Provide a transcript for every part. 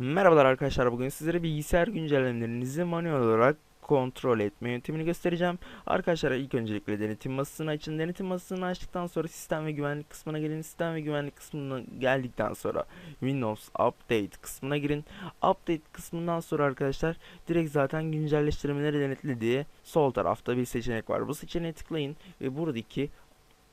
Merhabalar arkadaşlar bugün sizlere bilgisayar güncellemelerinizi manuel olarak kontrol etme yöntemini göstereceğim. Arkadaşlar ilk öncelikle denetim masasını açın. Denetim masasını açtıktan sonra sistem ve güvenlik kısmına gelin. Sistem ve güvenlik kısmına geldikten sonra Windows Update kısmına girin. Update kısmından sonra arkadaşlar direkt zaten güncelleştirmeleri denetle diye sol tarafta bir seçenek var. Bu seçeneğe tıklayın ve buradaki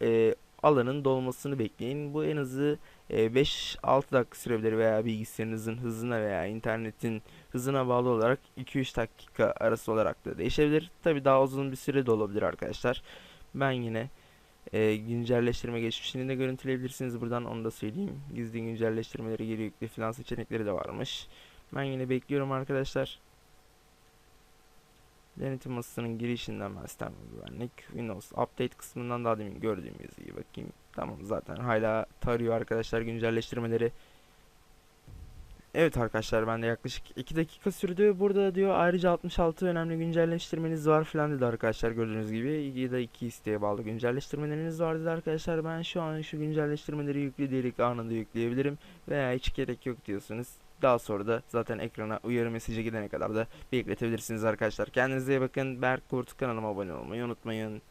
e, alanın dolmasını bekleyin. Bu en e, 5-6 dakika sürebilir veya bilgisayarınızın hızına veya internetin hızına bağlı olarak 2-3 dakika arası olarak da değişebilir. Tabi daha uzun bir süre de olabilir arkadaşlar. Ben yine e, güncelleştirme geçmişini de görüntüleyebilirsiniz buradan onu da söyleyeyim. Gizli güncelleştirmeleri geri yüklü falan seçenekleri de varmış. Ben yine bekliyorum arkadaşlar. Denetim masasının girişinden ben sistem ve güvenlik Windows Update kısmından daha demin gördüğüm yazıyı bakayım. Tamam zaten hala tarıyor arkadaşlar güncelleştirmeleri. Evet arkadaşlar bende yaklaşık 2 dakika sürdü. Burada diyor ayrıca 66 önemli güncelleştirmeniz var falan dedi arkadaşlar gördüğünüz gibi. Ya da 2 isteğe bağlı güncelleştirmeleriniz var dedi arkadaşlar. Ben şu an şu güncelleştirmeleri yüklü diyerek anında yükleyebilirim. Veya hiç gerek yok diyorsunuz. Daha sonra da zaten ekrana uyarı mesajı gidene kadar da bekletebilirsiniz arkadaşlar. Kendinize iyi bakın. Berk Kurt kanalıma abone olmayı unutmayın.